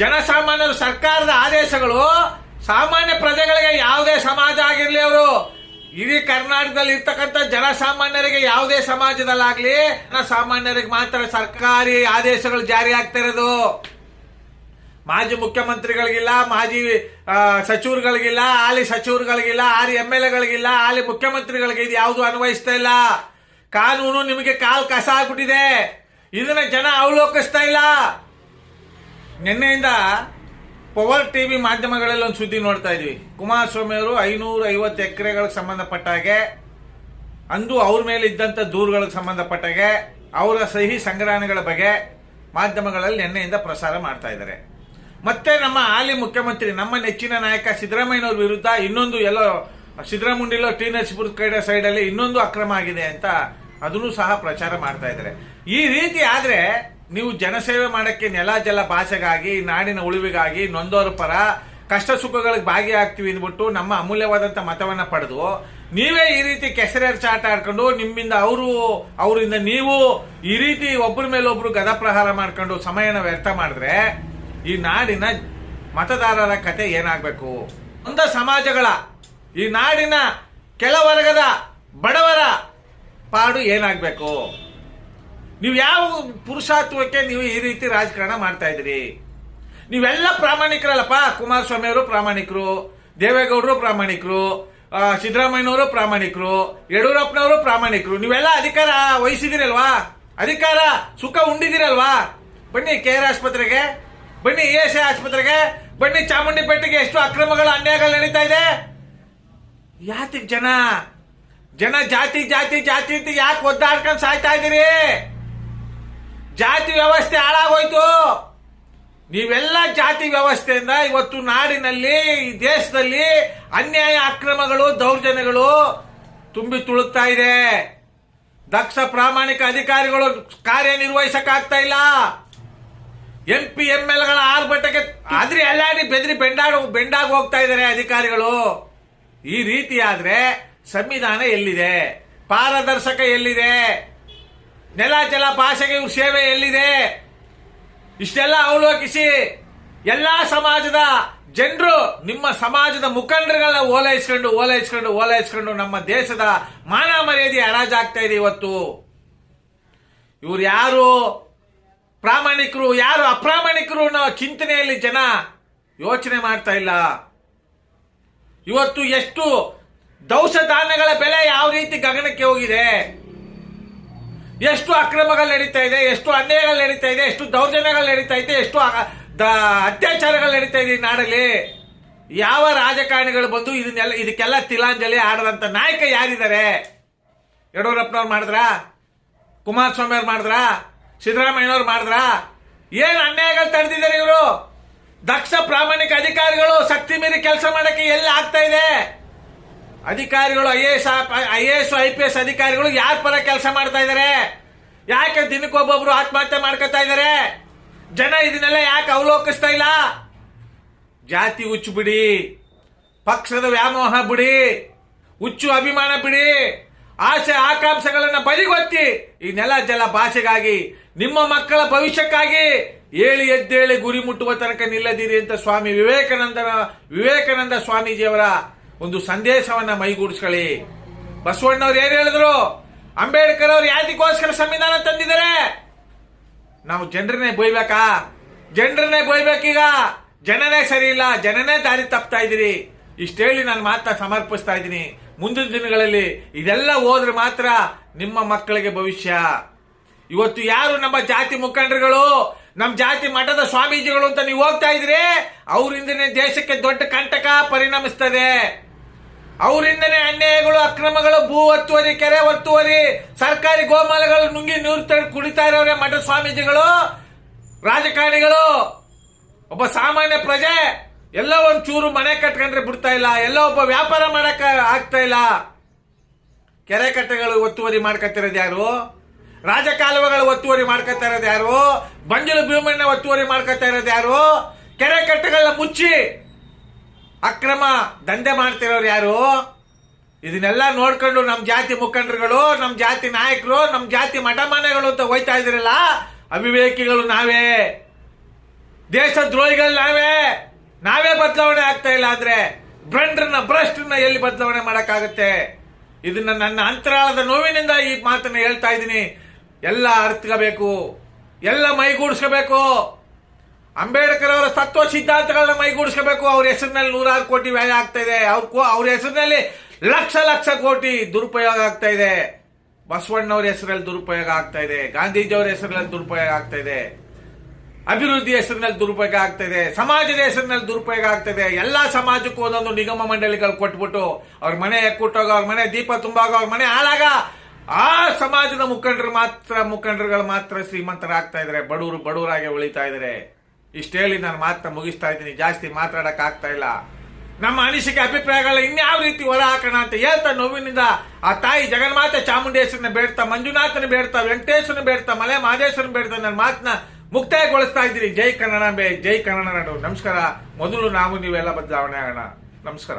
ಜನಸಾಮಾನ್ಯರು ಸರ್ಕಾರದ ಆದೇಶಗಳು ಸಾಮಾನ್ಯ ಪ್ರಜೆಗಳಿಗೆ ಯಾವುದೇ ಸಮಾಜ ಆಗಿರಲಿ ಅವರು, ಇಡೀ ಕರ್ನಾಟಕದಲ್ಲಿ ಇರ್ತಕ್ಕಂಥ ಜನಸಾಮಾನ್ಯರಿಗೆ ಯಾವುದೇ ಸಮಾಜದಲ್ಲಾಗ್ಲಿ, ಜನಸಾಮಾನ್ಯರಿಗೆ ಮಾತ್ರ ಸರ್ಕಾರಿ ಆದೇಶಗಳು ಜಾರಿ ಆಗ್ತಾ ಇರೋದು. ಮಾಜಿ ಮುಖ್ಯಮಂತ್ರಿಗಳಿಗಿಲ್ಲ, ಮಾಜಿ ಸಚಿವರುಗಳಿಗಿಲ್ಲ ಆಲಿ ಸಚಿವರುಗಳಿಗಿಲ್ಲ, ಹಾಲಿ ಎಂ ಎಲ್ ಎಗಳಿಗಿಲ್ಲ ಆಲಿ ಮುಖ್ಯಮಂತ್ರಿಗಳಿಗೆ ಇದು ಯಾವುದು ಅನ್ವಯಿಸ್ತಾ ಇಲ್ಲ. ಕಾನೂನು ನಿಮಗೆ ಕಾಲ್ ಕಸ ಆಗ್ಬಿಟ್ಟಿದೆ. ಇದನ್ನ ಜನ ಅವಲೋಕಿಸ್ತಾ ಇಲ್ಲ. ನಿನ್ನೆಯಿಂದ ಪವರ್ ಟಿವಿ ಮಾಧ್ಯಮಗಳಲ್ಲಿ ಒಂದು ಸುದ್ದಿ ನೋಡ್ತಾ ಇದ್ವಿ. ಕುಮಾರಸ್ವಾಮಿ ಅವರು ಐನೂರ ಐವತ್ತು ಎಕರೆಗಳಿಗೆ ಸಂಬಂಧಪಟ್ಟ ಹಾಗೆ, ಅಂದು ಅವ್ರ ಮೇಲೆ ಇದ್ದಂಥ ದೂರುಗಳಿಗೆ ಸಂಬಂಧಪಟ್ಟಾಗೆ ಅವರ ಸಹಿ ಸಂಗ್ರಹಣೆಗಳ ಬಗ್ಗೆ ಮಾಧ್ಯಮಗಳಲ್ಲಿ ನಿನ್ನೆಯಿಂದ ಪ್ರಸಾರ ಮಾಡ್ತಾ ಇದ್ದಾರೆ. ಮತ್ತೆ ನಮ್ಮ ಹಾಲಿ ಮುಖ್ಯಮಂತ್ರಿ, ನಮ್ಮ ನೆಚ್ಚಿನ ನಾಯಕ ಸಿದ್ದರಾಮಯ್ಯನವ್ರ ವಿರುದ್ಧ ಇನ್ನೊಂದು ಎಲ್ಲೋ, ಸಿದ್ದರಾಮುಂಡಿಲೋ ಟಿ ನರಸೀಪುರ ಕಡೆ ಸೈಡಲ್ಲಿ ಇನ್ನೊಂದು ಅಕ್ರಮ ಆಗಿದೆ ಅಂತ ಅದನ್ನು ಸಹ ಪ್ರಚಾರ ಮಾಡ್ತಾ ಇದ್ದಾರೆ. ಈ ರೀತಿ ಆದ್ರೆ ನೀವು ಜನಸೇವೆ ಮಾಡಕ್ಕೆ ನೆಲ, ಜಲ ಭಾಷೆಗಾಗಿ, ನಾಡಿನ ಉಳಿವಿಗಾಗಿ ನೊಂದೋರ ಪರ ಕಷ್ಟ ಸುಖಗಳಿಗೆ ಭಾಗಿಯಾಗ್ತೀವಿ ಅಂದ್ಬಿಟ್ಟು ನಮ್ಮ ಅಮೂಲ್ಯವಾದಂತ ಮತವನ್ನ ಪಡೆದು, ನೀವೇ ಈ ರೀತಿ ಕೆಸರೇರ್ ಆಟ ಆಡ್ಕೊಂಡು ನಿಮ್ಮಿಂದ ಅವರು, ಅವರಿಂದ ನೀವು ಈ ರೀತಿ ಒಬ್ಬರ ಮೇಲೊಬ್ಬರು ಒಬ್ರು ಗದಪ್ರಹಾರ ಮಾಡ್ಕೊಂಡು ಸಮಯನ ವ್ಯರ್ಥ ಮಾಡಿದ್ರೆ ಈ ನಾಡಿನ ಮತದಾರರ ಕತೆ ಏನಾಗಬೇಕು? ಒಂದ ಸಮಾಜಗಳ, ಈ ನಾಡಿನ ಕೆಳವರ್ಗದ ಬಡವರ ಪಾಡು ಏನಾಗಬೇಕು? ನೀವು ಯಾವ ಪುರುಷಾತ್ವಕ್ಕೆ ನೀವು ಈ ರೀತಿ ರಾಜಕಾರಣ ಮಾಡ್ತಾ ಇದ್ದೀರಿ? ನೀವೆಲ್ಲ ಪ್ರಾಮಾಣಿಕರಲ್ಲಪ್ಪ, ಕುಮಾರಸ್ವಾಮಿ ಅವರು ಪ್ರಾಮಾಣಿಕರು, ದೇವೇಗೌಡರು ಪ್ರಾಮಾಣಿಕರು ಸಿದ್ದರಾಮಯ್ಯನವರು ಪ್ರಾಮಾಣಿಕರು, ಯಡಿಯೂರಪ್ಪನವರು ಪ್ರಾಮಾಣಿಕರು. ನೀವೆಲ್ಲ ಅಧಿಕಾರ ವಹಿಸಿದಿರಲ್ವಾ ಅಧಿಕಾರ ಸುಖ ಉಂಡಿದಿರಲ್ವಾ ಬನ್ನಿ ಕೆ ಆರ್ ಆಸ್ಪತ್ರೆಗೆ, ಬನ್ನಿ ಎ ಎಸ್ ಆಸ್ಪತ್ರೆಗೆ, ಬನ್ನಿ ಚಾಮುಂಡಿಪೇಟೆಗೆ ಎಷ್ಟು ಅಕ್ರಮಗಳು ಅನ್ಯಾಯಗಳು ನಡೀತಾ ಇದೆ? ಯಾತಿ ಜನ? ಜನ ಜಾತಿ ಜಾತಿ ಜಾತಿ ಅಂತ ಯಾಕೆ ಒದ್ದಾಡ್ಕೊಂಡು ಸಾಯ್ತಾ ಇದ್ದೀರಿ? ಜಾತಿ ವ್ಯವಸ್ಥೆ ಹಾಳಾಗೋಯ್ತು. ನೀವೆಲ್ಲ ಜಾತಿ ವ್ಯವಸ್ಥೆಯಿಂದ ಇವತ್ತು ನಾಡಿನಲ್ಲಿ, ಈ ದೇಶದಲ್ಲಿ ಅನ್ಯಾಯ ಅಕ್ರಮಗಳು, ದೌರ್ಜನ್ಯಗಳು ತುಂಬಿ ತುಳುಕ್ತಾ ಇದೆ. ದಕ್ಷ ಪ್ರಾಮಾಣಿಕ ಅಧಿಕಾರಿಗಳು ಕಾರ್ಯನಿರ್ವಹಿಸಕ್ಕಾಗ್ತಾ ಇಲ್ಲ. ಎಂ ಪಿ, ಎಂ ಎಲ್ಗಳ ಆರ್ಭಟಕ್ಕೆ ಆದ್ರೆ ಅಲ್ಲಾಡಿ ಬೆದರಿ ಬೆಂಡಾಡ, ಬೆಂಡಾಗಿ ಹೋಗ್ತಾ ಇದ್ದಾರೆ ಅಧಿಕಾರಿಗಳು. ಈ ರೀತಿಯಾದ್ರೆ ಸಂವಿಧಾನ ಎಲ್ಲಿದೆ? ಪಾರದರ್ಶಕ ಎಲ್ಲಿದೆ? ನೆಲ ಜಲ ಭಾಷೆಗೆ ಇವ್ರ ಸೇವೆ ಎಲ್ಲಿದೆ? ಇಷ್ಟೆಲ್ಲ ಅವಲೋಕಿಸಿ ಎಲ್ಲಾ ಸಮಾಜದ ಜನರು, ನಿಮ್ಮ ಸಮಾಜದ ಮುಖಂಡರುಗಳನ್ನ ಓಲೈಸ್ಕೊಂಡು ಓಲೈಸ್ಕೊಂಡು ಓಲೈಸ್ಕೊಂಡು ನಮ್ಮ ದೇಶದ ಮಾನ ಮರ್ಯಾದೆ ಹರಾಜಾಗ್ತಾ ಇದೆ ಇವತ್ತು. ಇವ್ರು ಯಾರು? ಪ್ರಾಮಾಣಿಕರು, ಯಾರು ಅಪ್ರಾಮಾಣಿಕರು ಅನ್ನೋ ಚಿಂತನೆಯಲ್ಲಿ ಜನ ಯೋಚನೆ ಮಾಡ್ತಾ ಇಲ್ಲ. ಇವತ್ತು ಎಷ್ಟು ದೌಷಧಾನ್ಯಗಳ ಬೆಲೆ ಯಾವ ರೀತಿ ಗಗನಕ್ಕೆ ಹೋಗಿದೆ? ಎಷ್ಟು ಅಕ್ರಮಗಳು ನಡೀತಾ ಇದೆ, ಎಷ್ಟು ಅನ್ಯಾಯಗಳು ನಡೀತಾ ಇದೆ, ಎಷ್ಟು ದೌರ್ಜನ್ಯಗಳು ನಡೀತಾ ಇದೆ, ಎಷ್ಟು ಅತ್ಯಾಚಾರಗಳು ನಡೀತಾ ಇದೆ ಈ ನಾಡಲ್ಲಿ. ಯಾವ ರಾಜಕಾರಣಿಗಳು ಬಂದು ಇದನ್ನೆಲ್ಲ ಇದಕ್ಕೆಲ್ಲ ತಿಲಾಂಜಲಿ ಆಡದಂತ ನಾಯಕ ಯಾರಿದ್ದಾರೆ? ಯಡಿಯೂರಪ್ಪನವ್ರು ಮಾಡಿದ್ರ? ಕುಮಾರಸ್ವಾಮಿ ಅವ್ರು ಮಾಡಿದ್ರ? ಸಿದ್ದರಾಮಯ್ಯನವ್ರು ಮಾಡಿದ್ರ? ಏನ್ ಅನ್ಯಾಯಗಳು ತಡೆದಿದ್ದಾರೆ ಇವರು? ದಕ್ಷ ಪ್ರಾಮಾಣಿಕ ಅಧಿಕಾರಿಗಳು ಶಕ್ತಿ ಮೀರಿ ಕೆಲಸ ಮಾಡಕ್ಕೆ ಎಲ್ಲಿ ಆಗ್ತಾ ಇದೆ? ಅಧಿಕಾರಿಗಳು I S I A S I P S ಅಧಿಕಾರಿಗಳು ಯಾರ ಪರ ಕೆಲಸ ಮಾಡ್ತಾ ಇದಾರೆ? ಯಾಕೆ ದಿನಕ್ಕೊಬ್ಬೊಬ್ರು ಆತ್ಮಹತ್ಯೆ ಮಾಡ್ಕೊತಾ ಇದ್ದಾರೆ ಜನ ಇದನ್ನೆಲ್ಲ ಯಾಕೆ ಅವಲೋಕಿಸ್ತಾ ಇಲ್ಲ? ಜಾತಿ ಹುಚ್ಚು ಬಿಡಿ. ಪಕ್ಷದ ವ್ಯಾಮೋಹ ಬಿಡಿ. ಹುಚ್ಚು ಅಭಿಮಾನ ಬಿಡಿ. ಆಸೆ ಆಕಾಂಕ್ಷೆಗಳನ್ನ ಬದಿಗೊತ್ತಿ ಈ ನೆಲ ಜಲ ಭಾಷೆಗಾಗಿ, ನಿಮ್ಮ ಮಕ್ಕಳ ಭವಿಷ್ಯಕ್ಕಾಗಿ ಏಳಿ ಎದ್ದೇಳಿ ಗುರಿ ಮುಟ್ಟುವ ತನಕ ನಿಲ್ಲದಿರಿ ಅಂತ ಸ್ವಾಮಿ ವಿವೇಕಾನಂದನ, ವಿವೇಕಾನಂದ ಸ್ವಾಮೀಜಿಯವರ ಒಂದು ಸಂದೇಶವನ್ನ ಮೈಗೂಡಿಸ್ಕೊಳ್ಳಿ. ಬಸವಣ್ಣವ್ರು ಏನ್ ಹೇಳಿದ್ರು? ಅಂಬೇಡ್ಕರ್ ಅವ್ರು ಯಾತಿಗೋಸ್ಕರ ಸಂವಿಧಾನ ತಂದಿದ್ದಾರೆ? ನಾವು ಜನರನ್ನೇ ಬೈಬೇಕಾ ಜನರನ್ನೇ ಬೈಬೇಕೀಗ ಜನನೇ ಸರಿ ಇಲ್ಲ, ಜನನೇ ದಾರಿ ತಪ್ತಾ ಇದ್ದೀರಿ. ಇಷ್ಟು ಹೇಳಿ ನಾನು ಮಾತಾ ಸಮರ್ಪಿಸ್ತಾ ಇದ್ದೀನಿ. ಮುಂದಿನ ದಿನಗಳಲ್ಲಿ ಇದೆಲ್ಲ ಹೋದ್ರೆ ಮಾತ್ರ ನಿಮ್ಮ ಮಕ್ಕಳಿಗೆ ಭವಿಷ್ಯ. ಇವತ್ತು ಯಾರು ನಮ್ಮ ಜಾತಿ ಮುಖಂಡರುಗಳು, ನಮ್ಮ ಜಾತಿ ಮಠದ ಸ್ವಾಮೀಜಿಗಳು ಅಂತ ನೀವು ಹೋಗ್ತಾ ಇದ್ರಿ ಅವರಿಂದನೇ ದೇಶಕ್ಕೆ ದೊಡ್ಡ ಕಂಟಕ ಪರಿಣಮಿಸ್ತದೆ. ಅವರಿಂದನೇ ಅನ್ಯಾಯಗಳು, ಅಕ್ರಮಗಳು, ಭೂ ಒತ್ತುವರಿ, ಕೆರೆ ಒತ್ತುವರಿ, ಸರ್ಕಾರಿ ಗೋಮಾಲಗಳು ನುಂಗಿ ನೀರು ತಡೆ ಕುಡಿತಾ ಇರೋರೆ ಮಠ ಸ್ವಾಮೀಜಿಗಳು, ರಾಜಕಾರಣಿಗಳು. ಒಬ್ಬ ಸಾಮಾನ್ಯ ಪ್ರಜೆ, ಎಲ್ಲ ಒಂದ್ ಚೂರು ಮನೆ ಕಟ್ಕೊಂಡ್ರೆ ಬಿಡ್ತಾ ಇಲ್ಲ, ಎಲ್ಲ ಒಬ್ಬ ವ್ಯಾಪಾರ ಮಾಡಕ್ ಆಗ್ತಾ ಇಲ್ಲ. ಕೆರೆ ಕಟ್ಟೆಗಳು ಒತ್ತುವರಿ ಮಾಡ್ಕೊತಿರೋದು ಯಾರು? ರಾಜಕಾಲುವೆಗಳು ಒತ್ತುವರಿ ಮಾಡ್ಕೊತಾ ಇರೋದು ಯಾರು? ಬಂಜಲು ಭೂಮಣ್ಣ ಒತ್ತುವರಿ ಮಾಡ್ಕೊತಾ ಇರೋದು ಯಾರು? ಕೆರೆ ಕಟ್ಟೆಗಳನ್ನ ಮುಚ್ಚಿ ಅಕ್ರಮ ದಂಧೆ ಮಾಡ್ತಿರೋರು ಯಾರು? ಇದನ್ನೆಲ್ಲ ನೋಡ್ಕೊಂಡು ನಮ್ಮ ಜಾತಿ ಮುಖಂಡರುಗಳು ನಮ್ಮ ಜಾತಿ ನಾಯಕರು ನಮ್ಮ ಜಾತಿ ಮಠಮಾನೆಗಳು ಅಂತ ಹೋಯ್ತಾ ಇದ್ರಲ್ಲ ಅವಿವೇಕಿಗಳು ನಾವೇ. ದೇಶ ದ್ರೋಹಿಗಳು ನಾವೇ. ನಾವೇ ಬದಲಾವಣೆ ಆಗ್ತಾ ಇಲ್ಲ ಅಂದ್ರೆ ಬ್ರಂಡ್ರನ್ನ, ಭ್ರಷ್ಟರನ್ನ ಎಲ್ಲಿ ಬದಲಾವಣೆ ಮಾಡೋಕ್ಕಾಗುತ್ತೆ? ಇದನ್ನ ನನ್ನ ಅಂತರಾಳದ ನೋವಿನಿಂದ ಈ ಮಾತನ್ನ ಹೇಳ್ತಾ ಇದ್ದೀನಿ. ಎಲ್ಲ ಅರ್ಥಬೇಕು ಎಲ್ಲ ಮೈಗೂಡಿಸ್ಕೋಬೇಕು. ಅಂಬೇಡ್ಕರ್ ಅವರ ತತ್ವ ಸಿದ್ಧಾಂತಗಳನ್ನ ಮೈಗೂಡಿಸ್ಕೋಬೇಕು. ಅವ್ರ ಹೆಸರಿನಲ್ಲಿ ನೂರಾರು ಕೋಟಿ ವ್ಯಯ ಆಗ್ತಾ ಇದೆ. ಅವ್ರ ಅವ್ರ ಹೆಸರಿನಲ್ಲಿ ಲಕ್ಷ ಲಕ್ಷ ಕೋಟಿ ದುರುಪಯೋಗ ಆಗ್ತಾ ಇದೆ. ಬಸವಣ್ಣವ್ರ ಹೆಸರಲ್ಲಿ ದುರುಪಯೋಗ ಆಗ್ತಾ ಇದೆ. ಗಾಂಧೀಜಿಯವರ ಹೆಸರಿನಲ್ಲಿ ದುರುಪಯೋಗ ಆಗ್ತಾ ಇದೆ. ಅಭಿವೃದ್ಧಿ ಹೆಸರಿನಲ್ಲಿ ದುರುಪಯೋಗ ಆಗ್ತಾ ಇದೆ. ಸಮಾಜದ ಹೆಸರಿನಲ್ಲಿ ದುರುಪಯೋಗ ಆಗ್ತಾ ಇದೆ. ಎಲ್ಲ ಸಮಾಜಕ್ಕೂ ಒಂದೊಂದು ನಿಗಮ ಮಂಡಳಿಗಳು ಕೊಟ್ಬಿಟ್ಟು ಅವ್ರ ಮನೆ ಎಕ್ಕುಟ್ಟೋಗ ಅವ್ರ ಮನೆ ದೀಪ ತುಂಬಾಗ, ಅವ್ರ ಮನೆ ಹಾಳಾಗ ಆ ಸಮಾಜದ ಮುಖಂಡರು ಮಾತ್ರ, ಮುಖಂಡರುಗಳು ಮಾತ್ರ ಶ್ರೀಮಂತರಾಗ್ತಾ ಇದ್ದಾರೆ ಬಡವರು ಬಡವರಾಗಿ ಉಳಿತಾ ಇದಾರೆ. ಇಷ್ಟ ಹೇಳಿ ನಾನು ಮಾತ್ರ ಮುಗಿಸ್ತಾ ಇದ್ದೀನಿ. ಜಾಸ್ತಿ ಮಾತಾಡಕ್ ಆಗ್ತಾ ಇಲ್ಲ. ನಮ್ಮ ಅನಿಸಿಕೆ ಅಭಿಪ್ರಾಯಗಳ ಇನ್ಯಾವ ರೀತಿ ಹೊರ ಹಾಕೋಣ ಅಂತ ಹೇಳ್ತಾ ನೋವಿನಿಂದ ಆ ತಾಯಿ ಜಗನ್ಮಾತೆ ಚಾಮುಂಡೇಶ್ವರನ ಬೇಡ್ತಾ, ಮಂಜುನಾಥನ ಬೇಡ್ತಾ, ವೆಂಕಟೇಶ್ವರನ ಬೇಡ್ತಾ, ಮಲೆ ಮಹದೇಶ್ವರನ ಬೇಡ್ತಾ ನನ್ನ ಮಾತನ್ನ ಮುಕ್ತಾಯಗೊಳಿಸ್ತಾ ಇದ್ದೀನಿ ಜೈ ಕನ್ನಡಾಂಬೆ ಜೈ ಕನ್ನಡ ನಾಡು. ನಮಸ್ಕಾರ. ಮೊದಲು ನಾವು ನೀವೆಲ್ಲ ಬದಲಾವಣೆ ಆಗೋಣ. ನಮಸ್ಕಾರ.